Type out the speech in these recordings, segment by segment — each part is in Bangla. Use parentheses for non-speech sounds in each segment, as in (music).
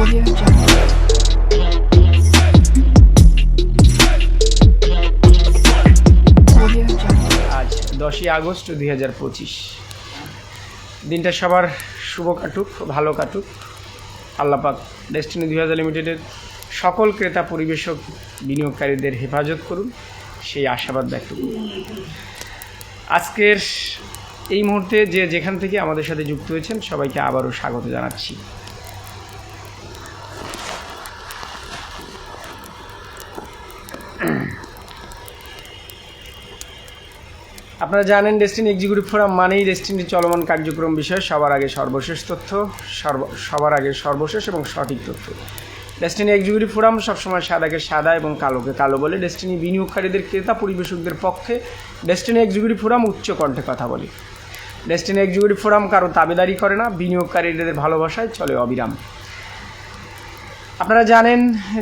আজ দশই আগস্ট দুই হাজার পঁচিশ। দিনটা সবার শুভ কাটুক, ভালো কাটুক। আল্লাপাক ডেস্টিনি দুই হাজার লিমিটেডের সকল ক্রেতা, পরিবেশক, বিনিয়োগকারীদের হেফাজত করুন, সেই আশাবাদ ব্যক্ত করুন। আজকের এই মুহূর্তে যে যেখান থেকে আমাদের সাথে যুক্ত হয়েছেন, সবাইকে আবারও স্বাগত জানাচ্ছি। (clears throat) আপনারা জানেন ডেস্টিনি এক্সিকিউটিভ ফোরাম মানেই ডেস্টিনির চলমান কার্যক্রম বিষয়ে সবার আগে সর্বশেষ তথ্য সবার আগে সর্বশেষ এবং সঠিক তথ্য। ডেস্টিনি এক্সিকিউটিভ ফোরাম সবসময় সাদাকে সাদা এবং কালোকে কালো বলে ডেস্টিনি বিনিয়োগকারীদের, ক্রেতা পরিবেশকদের পক্ষে ডেস্টিনি এক্সিকিউটিভ ফোরাম উচ্চ কণ্ঠে কথা বলে। ডেস্টিনি এক্সিকিউটিভ ফোরাম কারও দাবিদারি করে না, বিনিয়োগকারীদের ভালোবাসায় চলে অবিরাম। আপনারা জানেন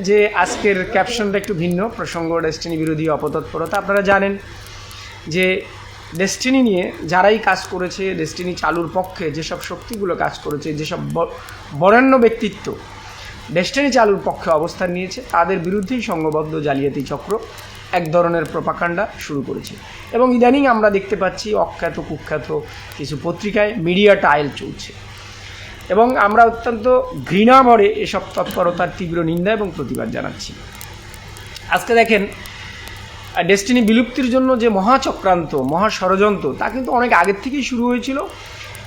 যে আজকের ক্যাপশনটা একটু ভিন্ন, প্রসঙ্গ ডেস্টিনি বিরোধী অপতৎপরতা। আপনারা জানেন যে ডেস্টিনি নিয়ে যারাই কাজ করেছে ডেস্টিনি চালুর পক্ষে যেসব শক্তিগুলো কাজ করেছে, যেসব বরেণ্য ব্যক্তিত্ব ডেস্টিনি চালুর পক্ষে অবস্থান নিয়েছে, তাদের বিরুদ্ধেই সংঘবদ্ধ জালিয়াতি চক্র এক ধরনের প্রপাকাণ্ডা শুরু করেছে। এবং ইদানিং আমরা দেখতে পাচ্ছি অখ্যাত, কুখ্যাত কিছু পত্রিকায় মিডিয়া টাইল চলছে। এবং আমরা অত্যন্ত ঘৃণা ভরে এসব তৎপরতার তীব্র নিন্দা এবং প্রতিবাদ জানাচ্ছি। আজকে দেখেন ডেস্টিনি বিলুপ্তির জন্য যে মহাচক্রান্ত মহা ষড়যন্ত্র তা কিন্তু অনেক আগের থেকেই শুরু হয়েছিল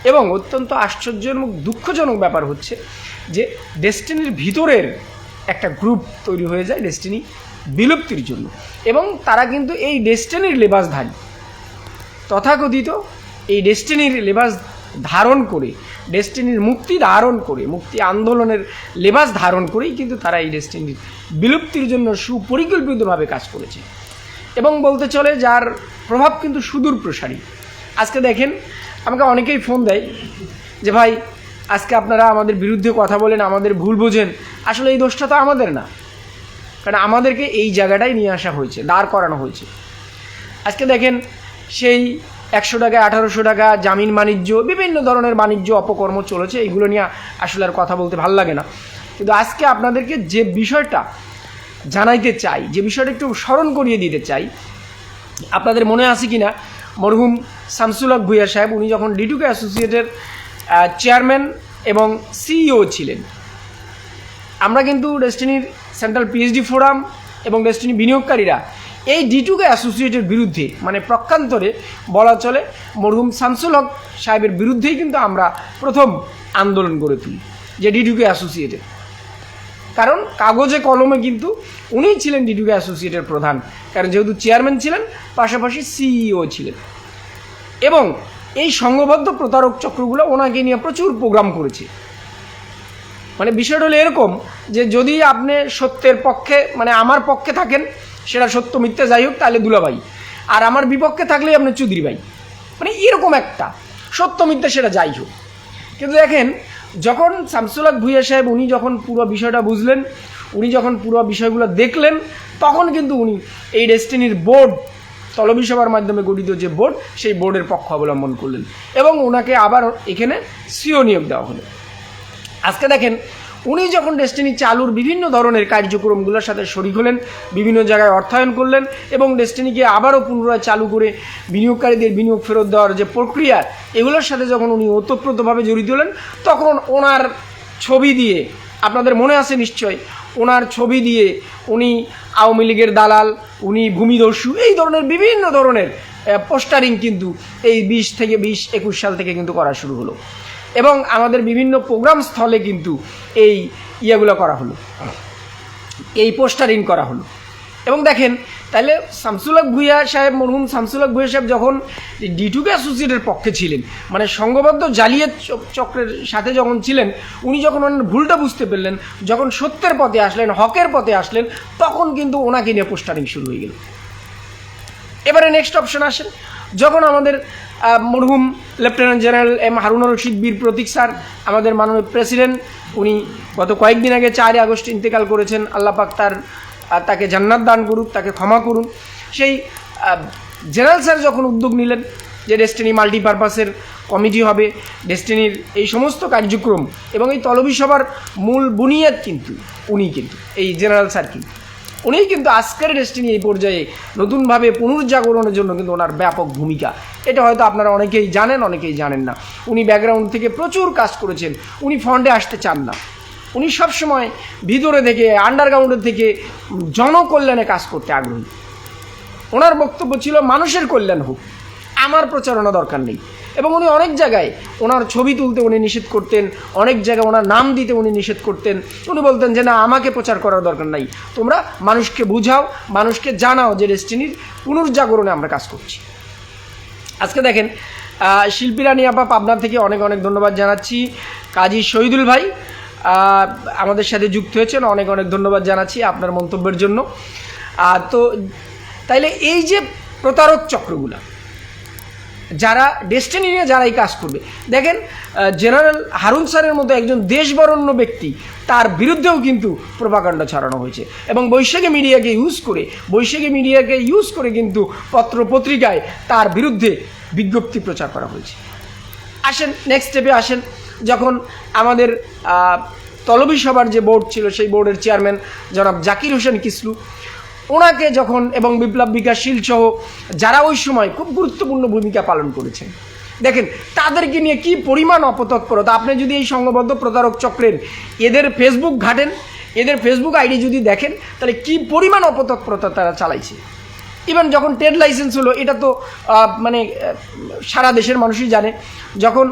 এবং অত্যন্ত আশ্চর্য এবং দুঃখজনক ব্যাপার হচ্ছে যে ডেস্টিনির ভিতরের একটা গ্রুপ তৈরি হয়ে যায় ডেস্টিনি বিলুপ্তির জন্য এবং তারা কিন্তু এই ডেস্টিনির লেবাসধারী। তথাকথিত এই ডেস্টিনির লেবাস ধারণ করে ডেস্টিনির মুক্তি ধারণ করে, মুক্তি আন্দোলনের লেবাস ধারণ করেই কিন্তু তারা এই ডেস্টিনির বিলুপ্তির জন্য সুপরিকল্পিতভাবে কাজ করেছে। এবং বলতে চলে যার প্রভাব কিন্তু সুদূর প্রসারী। আজকে দেখেন, আমাকে অনেকেই ফোন দেয় যে, ভাই, আজকে আপনারা আমাদের বিরুদ্ধে কথা বলেন, আমাদের ভুল বোঝেন। আসলে এই দোষটা তো আমাদের না। কারণ আমাদেরকে এই জায়গাটাই নিয়ে আসা হয়েছে, দাঁড় করানো হয়েছে। আজকে দেখেন, সেই একশো টাকা, আঠারোশো টাকা, জামিন, বাণিজ্য, বিভিন্ন ধরনের বাণিজ্য অপকর্ম চলেছে, এইগুলো নিয়ে আসলে আর কথা বলতে ভালো লাগে না। কিন্তু আজকে আপনাদেরকে যে বিষয়টা জানাইতে চাই, যে বিষয়টা একটু স্মরণ করিয়ে দিতে চাই, আপনাদের মনে আছে কি না মরহুম শামসুল হক ভুইয়া সাহেব, উনি যখন ডিটুকে অ্যাসোসিয়েটের চেয়ারম্যান এবং সিইও ছিলেন, আমরা কিন্তু ডেস্টিনির সেন্ট্রাল পিএইচডি ফোরাম এবং ডেস্টিনি বিনিয়োগকারীরা এই ডিটুকে অ্যাসোসিয়েটের বিরুদ্ধে মানে প্রক্ষান্তরে বলা চলে মরহুম শামসুল হক সাহেবের বিরুদ্ধেই কিন্তু আমরা প্রথম আন্দোলন গড়ে তুলি, যে ডিটুকে অ্যাসোসিয়েটের কারণ কাগজে কলমে কিন্তু উনিই ছিলেন ডিটুকে অ্যাসোসিয়েটের প্রধান, কারণ যেহেতু চেয়ারম্যান ছিলেন, পাশাপাশি সিইও ছিলেন। এবং এই সংঘবদ্ধ প্রতারক চক্রগুলো ওনাকে নিয়ে প্রচুর প্রোগ্রাম করেছে। মানে বিষয়টা হলো এরকম যে যদি আপনি সত্যের পক্ষে মানে আমার পক্ষে থাকেন সেটা সত্য, মিথ্যা যাই হোক, তাহলে দুলাভাই। আর আমার বিপক্ষে থাকলেই আপনি চুদির ভাই মানে এরকম একটা, সত্য, মিথ্যা সেটা যাই হোক। কিন্তু দেখেন, যখন শামসুল হক ভুইয়া সাহেব, উনি যখন পুরো বিষয়টা বুঝলেন, উনি যখন পুরো বিষয়গুলো দেখলেন, তখন কিন্তু উনি এই ডেস্টিনির বোর্ড তলবি সভার মাধ্যমে গঠিত যে বোর্ড সেই বোর্ডের পক্ষ অবলম্বন করলেন। এবং ওনাকে আবার এখানে সিও নিয়োগ দেওয়া হলো। আজকে দেখেন উনি যখন ডেস্টিনি চালুর বিভিন্ন ধরনের কার্যক্রমগুলোর সাথে শরিক হলেন, বিভিন্ন জায়গায় অর্থায়ন করলেন এবং ডেস্টিনিকে আবারও পুনরায় চালু করে বিনিয়োগকারীদের বিনিয়োগ ফেরত দেওয়ার যে প্রক্রিয়া, এগুলোর সাথে যখন উনি ওতপ্রোতভাবে জড়িত হলেন, তখন ওনার ছবি দিয়ে, আপনাদের মনে আছে নিশ্চয়, ওনার ছবি দিয়ে উনি আওয়ামী লীগের দালাল, উনি ভূমিদস্যু এই ধরনের বিভিন্ন ধরনের পোস্টারিং কিন্তু এই বিশ থেকে বিশ একুশ সাল থেকে কিন্তু করা শুরু হলো। এবং আমাদের বিভিন্ন প্রোগ্রাম স্থলে কিন্তু এই ইয়েগুলো করা হলো। এই পোস্টারিং করা হলো। এবং দেখেন তাহলে শামসুলক ভুইয়া সাহেব, মরহুম শামসুলক ভুইয়া সাহেব যখন ডিটুকে অ্যাসোসিয়েটের পক্ষে ছিলেন মানে সংঘবদ্ধ জালিয়াত চক্রের সাথে যখন ছিলেন, উনি যখন ওনার ভুলটা বুঝতে পারলেন, যখন সত্যের পথে আসলেন, হকের পথে আসলেন, তখন কিন্তু ওনাকে নিয়ে পোস্টারিং শুরু হয়ে গেল। এবারে নেক্সট অপশন আসেন যখন আমাদের মরহুম lieutenant general M Harun Rashid Bir Protik sir, আমাদের মাননীয় প্রেসিডেন্ট উনি গত কয়েকদিন আগে চারই আগস্ট ইন্তেকাল করেছেন, আল্লাহ পাক তার তাকে জান্নাত দান করুক, তাকে ক্ষমা করুন। সেই জেনারেল স্যার যখন উদ্যোগ নিলেন যে ডেস্টিনি মাল্টিপারপাসের কমিটি হবে ডেস্টিনির এই সমস্ত কার্যক্রম এবং এই তলবি সভার মূল বুনিয়াদ কিন্তু উনি কিন্তু, এই জেনারেল সার্কিল উনিই কিন্তু আজকের ডেস্টিনি এই পর্যায়ে নতুনভাবে পুনর্জাগরণের জন্য কিন্তু ওনার ব্যাপক ভূমিকা। এটা হয়তো আপনারা অনেকেই জানেন অনেকেই জানেন না। উনি ব্যাকগ্রাউন্ড থেকে প্রচুর কাজ করেছেন, উনি ফন্ডে আসতে চান না। উনি সবসময় ভিতরে থেকে আন্ডারগ্রাউন্ডের থেকে জনকল্যাণে কাজ করতে আগ্রহী। ওনার বক্তব্য ছিল, মানুষের কল্যাণ হোক। আমার প্রচারণা দরকার নেই। এবং উনি অনেক জায়গায় ওনার ছবি তুলতে উনি নিষেধ করতেন অনেক জায়গায় ওনার নাম দিতে উনি নিষেধ করতেন। উনি বলতেন যে না আমাকে প্রচার করার দরকার নাই। তোমরা মানুষকে বুঝাও মানুষকে জানাও যে ডেস্টিনির পুনর্জাগরণে আমরা কাজ করছি। আজকে দেখেন আহ, শিল্পী রানী আপা পাবনার থেকে অনেক অনেক ধন্যবাদ জানাচ্ছি। কাজী শহীদুল ভাই আমাদের সাথে যুক্ত হয়েছেন অনেক অনেক ধন্যবাদ জানাচ্ছি আপনার মন্তব্যের জন্য। তো তাইলে এই যে প্রতারক চক্রগুলা যারা ডেস্টিনি নিয়ে যারা এই কাজ করবে। দেখেন জেনারেল হারুন স্যারের মতো একজন দেশবরণ্য ব্যক্তি, তার বিরুদ্ধেও কিন্তু প্রপাকাণ্ড ছড়ানো হয়েছে। এবং বৈশাখী মিডিয়াকে ইউজ করে বৈশাখী মিডিয়াকে ইউজ করে কিন্তু পত্র পত্রিকায় তার বিরুদ্ধে বিজ্ঞপ্তি প্রচার করা হয়েছে। আসেন নেক্সট স্টেপে আসেন। যখন আমাদের তলবি সভার যে বোর্ড ছিল, সেই বোর্ডের চেয়ারম্যান জনাব জাকির হোসেন কিসলু ওনাকে যখন এবং বিপ্লব বিকাশশীল সহ যারা ওই সময় খুব গুরুত্বপূর্ণ ভূমিকা পালন করেছেন। দেখেন, তাদেরকে নিয়ে কি পরিমাণ অপতৎপরতা। আপনি যদি এই সংঘবদ্ধ প্রতারক চক্রের এদের ফেসবুক ঘাটেন, এদের ফেসবুক আইডি যদি দেখেন, তাহলে কি পরিমাণ অপতৎপরতা তারা চালাইছে? ইভেন যখন ট্রেড লাইসেন্স হলো, এটা তো মানে সারা দেশের মানুষই জানে। যখন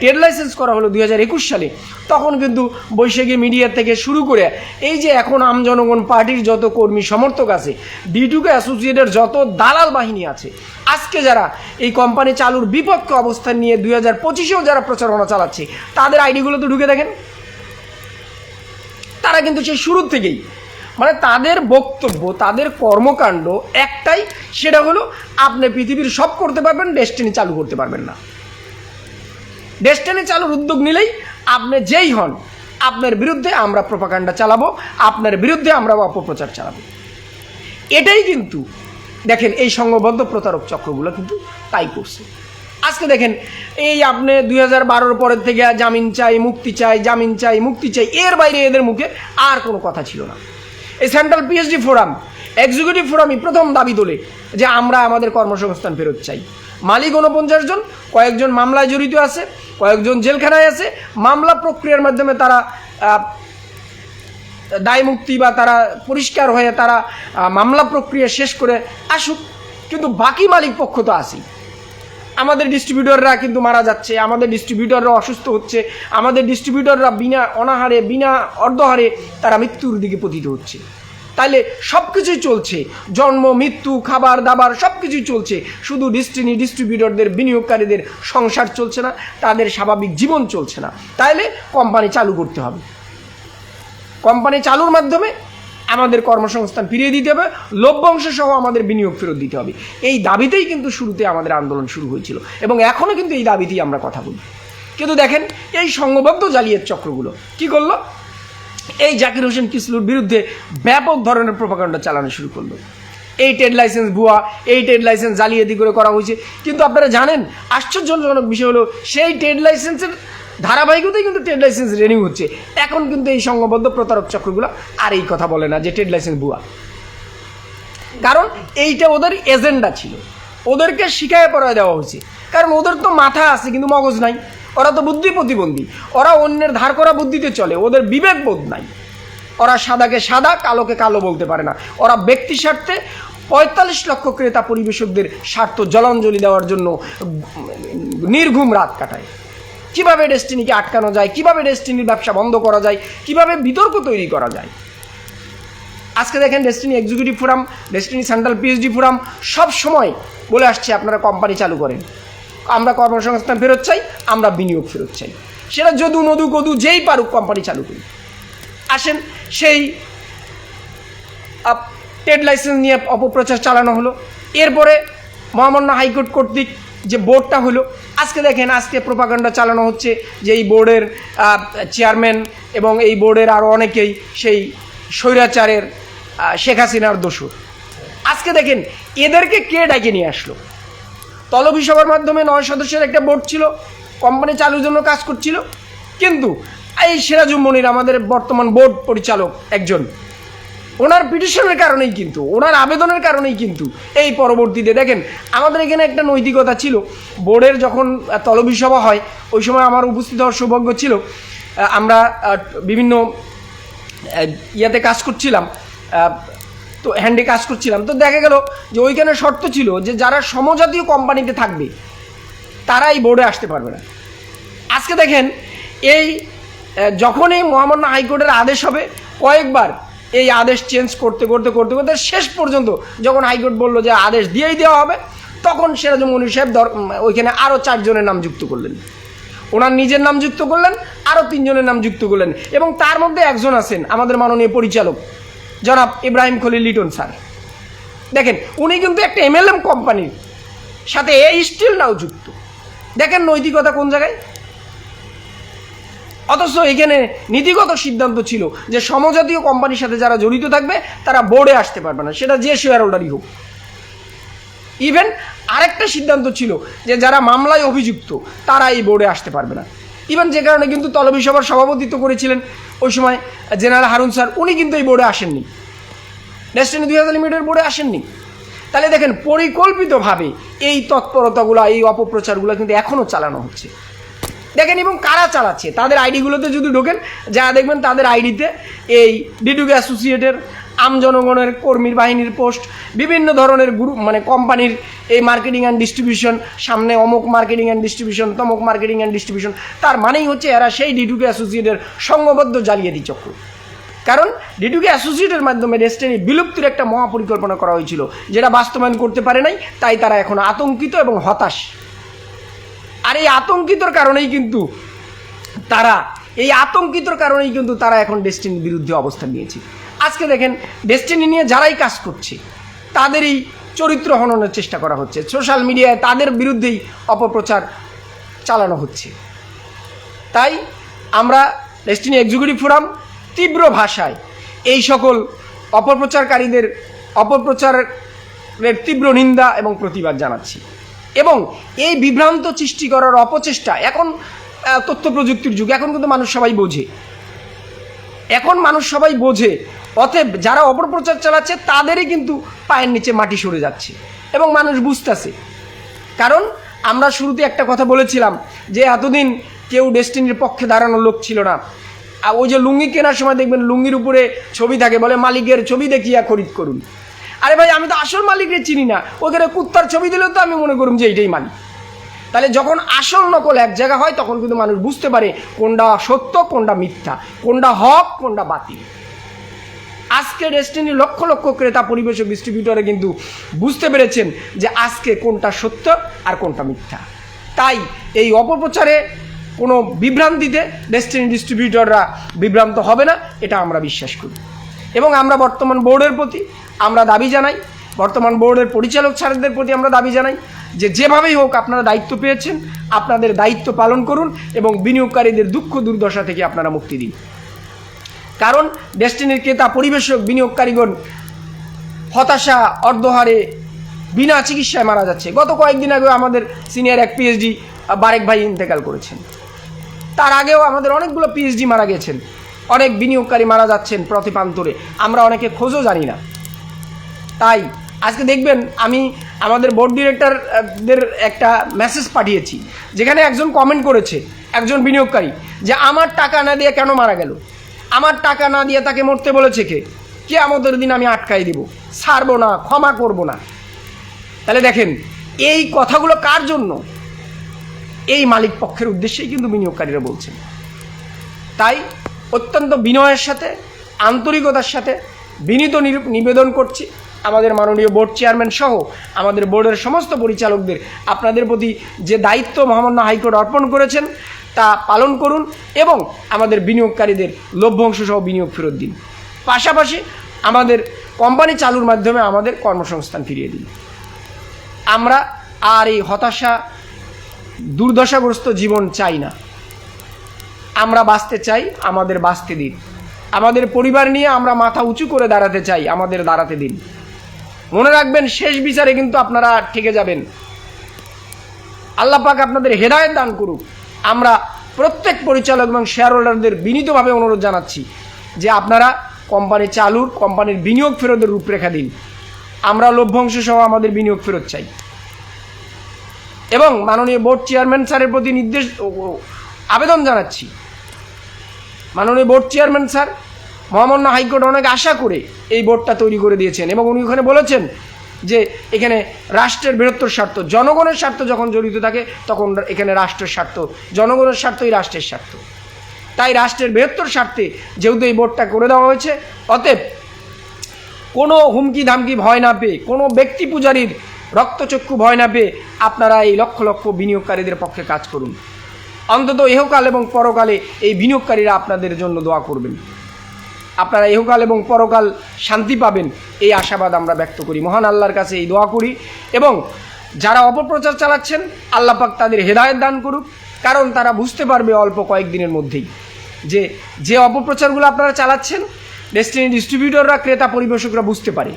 ট্রেড লাইসেন্স করা হলো দুই হাজার একুশ সালে, তখন কিন্তু বৈশাখী মিডিয়া থেকে শুরু করে, এই যে এখন আম জনগণ পার্টির যত কর্মী সমর্থক আছে ডিটুকে অ্যাসোসিয়েটের যত দালাল বাহিনী আছে, আজকে যারা এই কোম্পানি চালুর বিপক্ষে অবস্থান নিয়ে দুই হাজার পঁচিশেও যারা প্রচারণা চালাচ্ছে, তাদের আইডিগুলো তো ঢুকে দেখেন। তারা কিন্তু সেই শুরুর থেকেই মানে তাদের বক্তব্য, তাদের কর্মকাণ্ড একটাই, সেটা হলো আপনি পৃথিবীর সব করতে পারবেন ডেস্টিনি চালু করতে পারবেন না। ডেস্টিনি চালুর উদ্যোগ নিলেই আপনি যেই হন, আপনার বিরুদ্ধে আমরা প্রপাকাণ্ডা চালাবো, আপনার বিরুদ্ধে আমরা অপপ্রচার চালাবো। এটাই কিন্তু, দেখেন এই সংঘবদ্ধ প্রতারক চক্রগুলো কিন্তু তাই করছে। আজকে দেখেন, এই আপনি দুই হাজার বারোর পরের থেকে জামিন চাই, মুক্তি চাই, জামিন চাই, মুক্তি চাই, এর বাইরে এদের মুখে আর কোনো কথা ছিল না। এই সেন্ট্রাল পিএইচডি ফোরাম এক্সিকিউটিভ ফোরামই প্রথম দাবি তোলে যে আমরা আমাদের কর্মসংস্থান ফেরত চাই। মালিক উনপঞ্চাশ জন, কয়েকজন মামলায় জড়িত আছে, কয়েকজন জেলখানায় আছে। মামলা প্রক্রিয়ার মাধ্যমে তারা দায় মুক্তি বা তারা পরিষ্কার হয়ে তারা মামলা প্রক্রিয়া শেষ করে আসুক। কিন্তু বাকি মালিক পক্ষ তো আসি আমাদের ডিস্ট্রিবিউটররা কিন্তু মারা যাচ্ছে, আমাদের ডিস্ট্রিবিউটররা অসুস্থ হচ্ছে, আমাদের ডিস্ট্রিবিউটররা বিনা অনাহারে, বিনা অর্ধহারে তারা মৃত্যুর দিকে পতিত হচ্ছে। তাইলে সব কিছুই চলছে, জন্ম, মৃত্যু, খাবার, দাবার সব কিছুই চলছে, শুধু ডিস্ট্রিনি ডিস্ট্রিবিউটরদের বিনিয়োগকারীদের সংসার চলছে না, তাদের স্বাভাবিক জীবন চলছে না। তাইলে কোম্পানি চালু করতে হবে। কোম্পানি চালুর মাধ্যমে আমাদের কর্মসংস্থান ফিরিয়ে দিতে হবে লভ্যাংশ সহ আমাদের বিনিয়োগ ফেরত দিতে হবে। এই দাবিতেই কিন্তু শুরুতে আমাদের আন্দোলন শুরু হয়েছিল এবং এখনও কিন্তু এই দাবিতেই আমরা কথা বলি। কিন্তু দেখেন, এই সংঘবদ্ধ জালিয়াত চক্রগুলো কি করল? এই জাকির হোসেন কিসলুর বিরুদ্ধে ব্যাপক ধরনের প্রপাকাণ্ড চালানো শুরু করল। এই ট্রেড লাইসেন্স ভুয়া, এই ট্রেড লাইসেন্স জালিয়াতি করে করা হয়েছে। কিন্তু আপনারা জানেন, আশ্চর্যজনক বিষয় হলো, সেই ট্রেড লাইসেন্সের ধারাবাহিকতাই কিন্তু ট্রেড লাইসেন্স রেনিউ হচ্ছে। এখন কিন্তু এই সংঘবদ্ধ প্রতারক চক্রগুলো আর এই কথা বলে না যে ট্রেড লাইসেন্স ভুয়া। কারণ এইটা ওদের এজেন্ডা ছিল। ওদেরকে শিখায় পড়ায় দেওয়া হয়েছে। কারণ ওদের তো মাথা আছে, কিন্তু মগজ নাই। ওরা তো বুদ্ধি প্রতিবন্ধী। ওরা অন্যের ধার করা বুদ্ধিতে চলে, ওদের বিবেক বোধ নাই। ওরা সাদাকে সাদা, কালোকে কালো বলতে পারে না। ওরা ব্যক্তি স্বার্থে পঁয়তাল্লিশ লক্ষ ক্রেতা পরিবেশকদের স্বার্থ জলাঞ্জলি দেওয়ার জন্য নির্ঘুম রাত কাটায়। কীভাবে ডেস্টিনিকে আটকানো যায়? কীভাবে ডেস্টিনির ব্যবসা বন্ধ করা যায়? কীভাবে বিতর্ক তৈরি করা যায়? আজকে দেখেন Destiny executive forum, Destiny central PhD forum, সব সময় বলে আসছে আপনারা কোম্পানি চালু করেন। আমরা কর্মসংস্থান ফেরত চাই, আমরা বিনিয়োগ ফেরত চাই। সেটা যদু মধু কদু যেই পারুক কোম্পানি চালু করি। আসেন, সেই ট্রেড লাইসেন্স নিয়ে অপপ্রচার চালানো হলো। এরপরে মহামান্য হাইকোর্ট কর্তৃক যে বোর্ডটা হলো আজকে দেখেন, আজকে প্রপাগান্ডা চালানো হচ্ছে যে এই বোর্ডের চেয়ারম্যান এবং এই বোর্ডের আরও অনেকেই সেই স্বৈরাচারের শেখ হাসিনার দোষর। আজকে দেখেন, এদেরকে কে ডাকে নিয়ে আসলো? তলবি সভার মাধ্যমে নয় সদস্যের একটা বোর্ড ছিল কোম্পানি চালুর জন্য কাজ করছিল। কিন্তু এই সিরাজুম মনির আমাদের বর্তমান বোর্ড পরিচালক একজন ওনার পিটিশনের কারণেই কিন্তু, ওনার আবেদনের কারণেই কিন্তু এই পরবর্তীতে। দেখেন, আমাদের এখানে একটা নৈতিকতা ছিল। বোর্ডের যখন তলবি সভা হয়, ওই সময় আমার উপস্থিত হওয়ার সৌভাগ্য ছিল। আমরা বিভিন্ন ইয়াতে কাজ করছিলাম। তো হ্যান্ডে কাজ করছিলাম। তো দেখা গেল যে ওইখানে শর্ত ছিল যে যারা সমজাতীয় কোম্পানিতে থাকবে তারা এই বোর্ডে আসতে পারবে না। আজকে দেখেন, এই যখনই মহামান্য হাইকোর্টের আদেশ হবে, কয়েকবার এই আদেশ চেঞ্জ করতে করতে করতে করতে শেষ পর্যন্ত যখন হাইকোর্ট বলল যে আদেশ দিয়েই দেওয়া হবে, তখন সিরাজুল মনির সাহেব দর- ওইখানে আরও চারজনের নাম যুক্ত করলেন। ওনার নিজের নাম যুক্ত করলেন আরও তিনজনের নাম যুক্ত করলেন এবং তার মধ্যে একজন আছেন আমাদের মাননীয় পরিচালক, জনাব ইব্রাহিম খলিল লিটন স্যার। দেখেন, উনি কিন্তু একটা এমএলএম কোম্পানির সাথে এই স্টিল নাও যুক্ত। দেখেন নৈতিকতা কোন জায়গায়? অথচ এখানে নীতিগত সিদ্ধান্ত ছিল যে সমজাতীয় কোম্পানির সাথে যারা জড়িত থাকবে, তারা বোর্ডে আসতে পারবে না। সেটা যে শেয়ার হোল্ডারই হোক। ইভেন আরেকটা সিদ্ধান্ত ছিল যে যারা মামলায় অভিযুক্ত, তারা এই বোর্ডে আসতে পারবে না। ইভেন যে কারণে কিন্তু তলবি সভার সভাপতিত্ব করেছিলেন ওই সময় জেনারেল হারুন স্যার, উনি কিন্তু এই বোর্ডে আসেননি। ডেস্টিনি দুই হাজার লিমিটেড বোর্ডে আসেননি। তাহলে দেখেন, পরিকল্পিতভাবে এই তৎপরতাগুলো, এই অপপ্রচারগুলো কিন্তু এখনও চালানো হচ্ছে। দেখেন এবং কারা চালাচ্ছে? তাদের আইডিগুলোতে যদি ঢোকেন যারা দেখবেন তাদের আইডিতে এই ডিডুকে অ্যাসোসিয়েটের আম জনগণের, কর্মীর বাহিনীর পোস্ট বিভিন্ন ধরনের গ্রুপ মানে কোম্পানির এই মার্কেটিং অ্যান্ড ডিস্ট্রিবিউশন সামনে অমুক মার্কেটিং অ্যান্ড ডিস্ট্রিবিউশন তমুক মার্কেটিং অ্যান্ড ডিস্ট্রিবিউশন তার মানেই হচ্ছে এরা সেই ডিডুকে অ্যাসোসিয়েটের সংঘবদ্ধ জালিয়াতি চক্র। কারণ ডিডুকে অ্যাসোসিয়েটের মাধ্যমে রেস্টের বিলুপ্তির একটা মহাপরিকল্পনা করা হয়েছিল, যেটা বাস্তবায়ন করতে পারে নাই, তাই তারা এখন আতঙ্কিত এবং হতাশ। আর এই আতঙ্কিতর কারণেই কিন্তু তারা, এই আতঙ্কিতর কারণেই কিন্তু তারা এখন ডেস্টিনির বিরুদ্ধে অবস্থান নিয়েছে। আজকে দেখেন ডেস্টিনি নিয়ে যারাই কাজ করছে, তাদেরই চরিত্র হননের চেষ্টা করা হচ্ছে। সোশ্যাল মিডিয়ায় তাদের বিরুদ্ধেই অপপ্রচার চালানো হচ্ছে। তাই আমরা ডেস্টিনি এক্সিকিউটিভ ফোরাম তীব্র ভাষায় এই সকল অপপ্রচারকারীদের, অপপ্রচারের তীব্র নিন্দা এবং প্রতিবাদ জানাচ্ছি। এবং এই বিভ্রান্ত সৃষ্টি করার অপচেষ্টা এখন তথ্য প্রযুক্তির যুগ, এখন কিন্তু মানুষ সবাই বোঝে। এখন মানুষ সবাই বোঝে, অতএব যারা অপপ্রচার চালাচ্ছে, তাদেরই কিন্তু পায়ের নিচে মাটি সরে যাচ্ছে এবং মানুষ বুঝতেছে। কারণ আমরা শুরুতে একটা কথা বলেছিলাম যে এতদিন কেউ ডেস্টিনির পক্ষে দাঁড়ানোর লোক ছিল না। আর ওই যে লুঙ্গি কেনার সময় দেখবেন লুঙ্গির উপরে ছবি থাকে, বলে মালিকের ছবি দেখিয়া খরিদ করুন। আরে ভাই, আমি তো আসল মালিকরে চিনি না। ওখানে কুত্তার ছবি দিলেও তো আমি মনে করুম যে এইটাই মালিক। তাহলে যখন আসল নকল এক জায়গা হয়, তখন কিন্তু মানুষ বুঝতে পারে কোনটা সত্য, কোনটা মিথ্যা, কোনটা হক, কোনটা বাতিল। আজকে ডেস্টিনি লক্ষ লক্ষ ক্রেতা পরিবেশক ডিস্ট্রিবিউটরে কিন্তু বুঝতে পেরেছেন যে আজকে কোনটা সত্য আর কোনটা মিথ্যা। তাই এই অপপ্রচারে কোনো বিভ্রান্তিতে ডেস্টিনি ডিস্ট্রিবিউটররা বিভ্রান্ত হবে না, এটা আমরা বিশ্বাস করি। এবং আমরা বর্তমান বোর্ডের প্রতি আমরা দাবি জানাই, বর্তমান বোর্ডের পরিচালক স্যারদের প্রতি আমরা দাবি জানাই যে যেভাবেই হোক আপনারা দায়িত্ব পেয়েছেন, আপনাদের দায়িত্ব পালন করুন এবং বিনিয়োগকারীদের দুঃখ দুর্দশা থেকে আপনারা মুক্তি দিন। কারণ ডেস্টিনির ক্রেতা, পরিবেশক, বিনিয়োগকারীগণ হতাশা, অর্ধহারে, বিনা চিকিৎসায় মারা যাচ্ছে। গত কয়েকদিন আগে আমাদের সিনিয়র এক পিএইচডি, বারেক ভাই ইন্তেকাল করেছেন। তার আগেও আমাদের অনেকগুলো পিএইচডি মারা গেছেন। অনেক বিনিয়োগকারী মারা যাচ্ছেন প্রতিপান্তরে। আমরা অনেকে খোঁজও জানি না। তাই আজকে দেখবেন আমি আমাদের বোর্ড ডিরেক্টরদের একটা মেসেজ পাঠিয়েছি, যেখানে একজন কমেন্ট করেছে, একজন বিনিয়োগকারী, যে আমার টাকা না দিয়ে কেন মারা গেল? আমার টাকা না দিয়ে তাকে মরতে বলেছে কে? কে আমাদের দিন আমি আটকাই দিব, ছাড়বো না, ক্ষমা করব না। তাহলে দেখেন, এই কথাগুলো কার জন্য? এই মালিক পক্ষের উদ্দেশ্যেই কিন্তু বিনিয়োগকারীরা বলছেন। তাই অত্যন্ত বিনয়ের সাথে, আন্তরিকতার সাথে বিনীত নিবেদন করছি। আমাদের মাননীয় বোর্ড চেয়ারম্যান সহ আমাদের বোর্ডের সমস্ত পরিচালকদের আপনাদের প্রতি যে দায়িত্ব মহামান্য হাইকোর্ট অর্পণ করেছেন, তা পালন করুন এবং আমাদের বিনিয়োগকারীদের লভ্যাংশ সহ বিনিয়োগ ফেরত দিন। পাশাপাশি আমাদের কোম্পানি চালুর মাধ্যমে আমাদের কর্মসংস্থান ফিরিয়ে দিন। আমরা আর এই হতাশা, দুর্দশাগ্রস্ত জীবন চাই না। আমরা বাঁচতে চাই আমাদের বাঁচতে দিন। আমাদের পরিবার নিয়ে আমরা মাথা উঁচু করে দাঁড়াতে চাই আমাদের দাঁড়াতে দিন। মনে রাখবেন, শেষ বিচারে কিন্তু আপনারা ঠেকে যাবেন। আল্লাহ পাক আপনাদের হেদায়ত দান করুক। আমরা প্রত্যেক পরিচালক এবং শেয়ার হোল্ডারদের বিনীতভাবে অনুরোধ জানাচ্ছি যে আপনারা কোম্পানি চালুর, কোম্পানির বিনিয়োগ ফেরতের রূপরেখা দিন। আমরা লভ্যাংশ সহ আমাদের বিনিয়োগ ফেরত চাই। এবং মাননীয় বোর্ড চেয়ারম্যান স্যারের প্রতি নির্দেশ আবেদন জানাচ্ছি। মাননীয় বোর্ড চেয়ারম্যান স্যার মহামান্য হাইকোর্ট অনেক আশা করে এই বোর্ডটা তৈরি করে দিয়েছেন এবং উনি ওখানে বলেছেন যে এখানে রাষ্ট্রের বৃহত্তর স্বার্থ, জনগণের স্বার্থ যখন জড়িত থাকে, তখন এখানে রাষ্ট্রের স্বার্থ, জনগণের স্বার্থই রাষ্ট্রের স্বার্থ। তাই রাষ্ট্রের বৃহত্তর স্বার্থে যেহেতু এই বোর্ডটা করে দেওয়া হয়েছে, অতএব কোনো হুমকি ধামকি ভয় না পেয়ে, কোনো ব্যক্তি পূজারীর রক্তচক্ষু ভয় না পেয়ে আপনারা এই লক্ষ লক্ষ বিনিয়োগকারীদের পক্ষে কাজ করুন। অন্তত ইহকাল এবং পরকালে এই বিনিয়োগকারীরা আপনাদের জন্য দোয়া করবেন। আপনারা ইহকাল এবং পরকাল শান্তি পাবেন। এই আশাবাদ আমরা ব্যক্ত করি। মহান আল্লাহর কাছে এই দোয়া করি এবং যারা অপপ্রচার চালাচ্ছেন, আল্লাহ পাক তাদের হেদায়ত দান করুক। কারণ তারা বুঝতে পারবে অল্প কয়েকদিনের মধ্যেই যে যে অপপ্রচারগুলো আপনারা চালাচ্ছেন ডেস্টিনি ডিস্ট্রিবিউটররা ক্রেতা পরিবেশকরা বুঝতে পারে।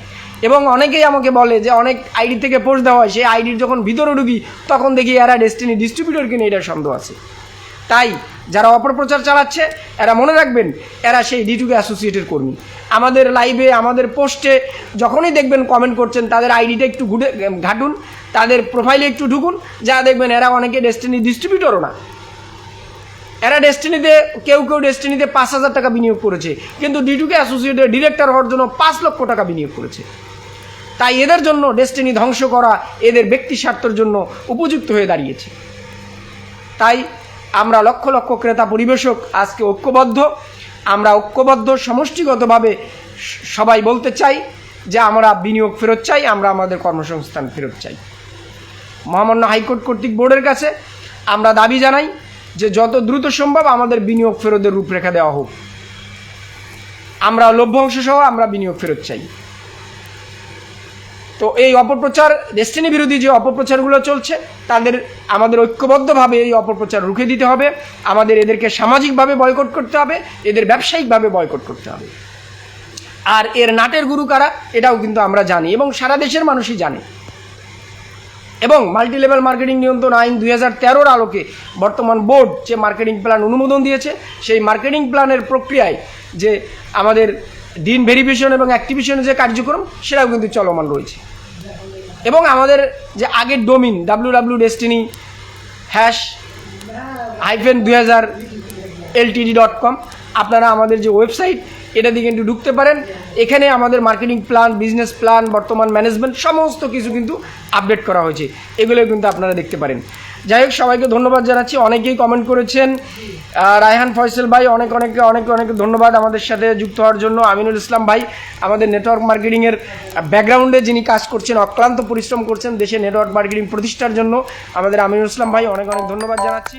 এবং অনেকেই আমাকে বলে যে, অনেক আইডি থেকে পোস্ট দেওয়া হয়, সেই আইডির যখন ভিতরে ঢুকি, তখন দেখি এরা ডেস্টিনি ডিস্ট্রিবিউটর কিনে এটার সন্দেহ আছে। তাই যারা অপপ্রচার চালাচ্ছে, এরা মনে রাখবেন, এরা সেই ডিটুকে অ্যাসোসিয়েটের কর্মী। আমাদের লাইভে আমাদের পোস্টে যখনই দেখবেন কমেন্ট করছেন, তাদের আইডিটা একটু ঘুটে ঘাটুন, তাদের প্রোফাইলে একটু ঢুকুন, যা দেখবেন এরা অনেকে ডেস্টিনি ডিস্ট্রিবিউটরও না। এরা ডেস্টিনিতে কেউ কেউ ডেস্টিনিতে পাঁচ হাজার টাকা বিনিয়োগ করেছে, কিন্তু ডিটুকে অ্যাসোসিয়েটেড ডিরেক্টর হওয়ার জন্য পাঁচ লক্ষ টাকা বিনিয়োগ করেছে। তাই এদের জন্য ডেস্টিনি ধ্বংস করা, এদের ব্যক্তি স্বার্থের জন্য উপযুক্ত হয়ে দাঁড়িয়েছে। তাই আমরা লক্ষ লক্ষ ক্রেতা পরিবেশক আজকে ঐক্যবদ্ধ। আমরা ঐক্যবদ্ধ, সমষ্টিগতভাবে সবাই বলতে চাই যে আমরা বিনিয়োগ ফেরত চাই, আমরা আমাদের কর্মসংস্থান ফেরত চাই। মহামান্য হাইকোর্ট কর্তৃক বোর্ডের কাছে আমরা দাবি জানাই যে যত দ্রুত সম্ভব আমাদের বিনিয়োগ ফেরতের রূপরেখা দেওয়া হোক। আমরা লভ্যাংশ সহ আমরা বিনিয়োগ ফেরত চাই। তো এই অপপ্রচার ডেস্টিনি বিরোধী যে অপপ্রচারগুলো চলছে, তাদের আমাদের ঐক্যবদ্ধভাবে এই অপপ্রচার রুখে দিতে হবে। আমাদের এদেরকে সামাজিকভাবে বয়কট করতে হবে, এদের ব্যবসায়িকভাবে বয়কট করতে হবে। আর এর নাটের গুরু কারা, এটাও কিন্তু আমরা জানি এবং সারা দেশের মানুষই জানে। এবং মাল্টি লেভেল মার্কেটিং নিয়ন্ত্রণ আইন দুই হাজার তেরোর আলোকে বর্তমান বোর্ড যে মার্কেটিং প্ল্যান অনুমোদন দিয়েছে, সেই মার্কেটিং প্ল্যানের প্রক্রিয়ায় যে আমাদের দিন ভেরিফিকেশন এবং অ্যাক্টিভেশনের যে কার্যক্রম, সেটাও কিন্তু চলমান রয়েছে। এবং আমাদের যে আগের domain W W Destiny hash hyphen দুই হাজার এলটিডি ডট কম আপনারা আমাদের যে ওয়েবসাইট এটা দিকে কিন্তু ঢুকতে পারেন। এখানে আমাদের মার্কেটিং প্ল্যান বিজনেস প্ল্যান বর্তমান ম্যানেজমেন্ট সমস্ত কিছু কিন্তু আপডেট করা হয়েছে। এগুলো কিন্তু আপনারা দেখতে পারেন। যাই হোক, সবাইকে ধন্যবাদ জানাচ্ছি। অনেকেই কমেন্ট করেছেন রায়হান ফয়সল ভাই, অনেক অনেক অনেক অনেক ধন্যবাদ আমাদের সাথে যুক্ত হওয়ার জন্য। আমিনুল ইসলাম ভাই, আমাদের নেটওয়ার্ক মার্কেটিংয়ের ব্যাকগ্রাউন্ডে যিনি কাজ করছেন, অক্লান্ত পরিশ্রম করছেন দেশে নেটওয়ার্ক মার্কেটিং প্রতিষ্ঠার জন্য, আমাদের আমিনুল ইসলাম ভাই, অনেক অনেক ধন্যবাদ জানাচ্ছি।